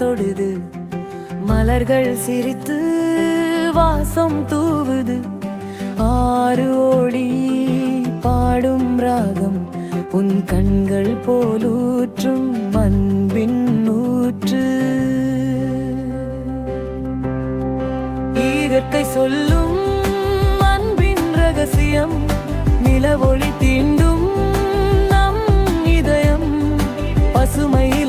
தொடுது. மலர்கள் சிரித்து வாசம் தூவுது. ஆறு ஓடி பாடும் ராகம் உன் கண்கள் போலூற்றும் அன்பின் நூற்று ஈகத்தை சொல்லும் அன்பின் ரகசியம் நிலவொளி தீண்டும் நம் இதயம். பசுமை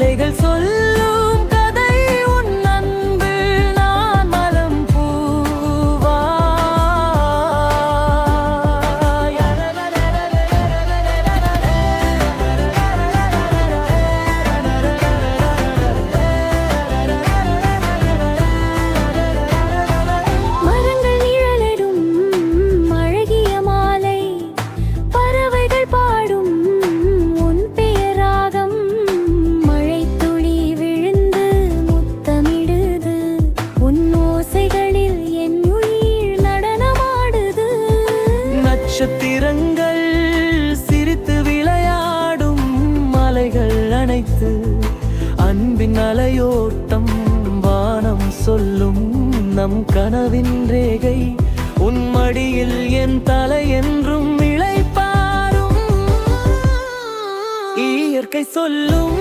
நலையோட்டம் அலையோட்டம் வானம் சொல்லும் நம் கனவின் ரேகை. உன் மடியில் என் தலை என்றும் இழைப்பாரும் இயற்கை சொல்லும்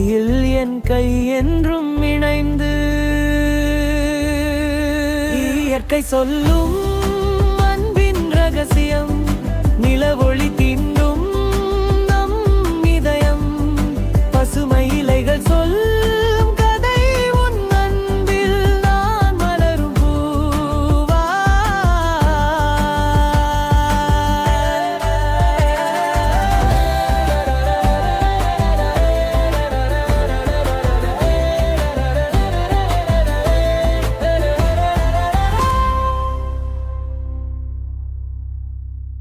கையில் என் கை என்றும் இணைந்து இயற்கை சொல்லும் அன்பின் ரகசியம் நிலவொளி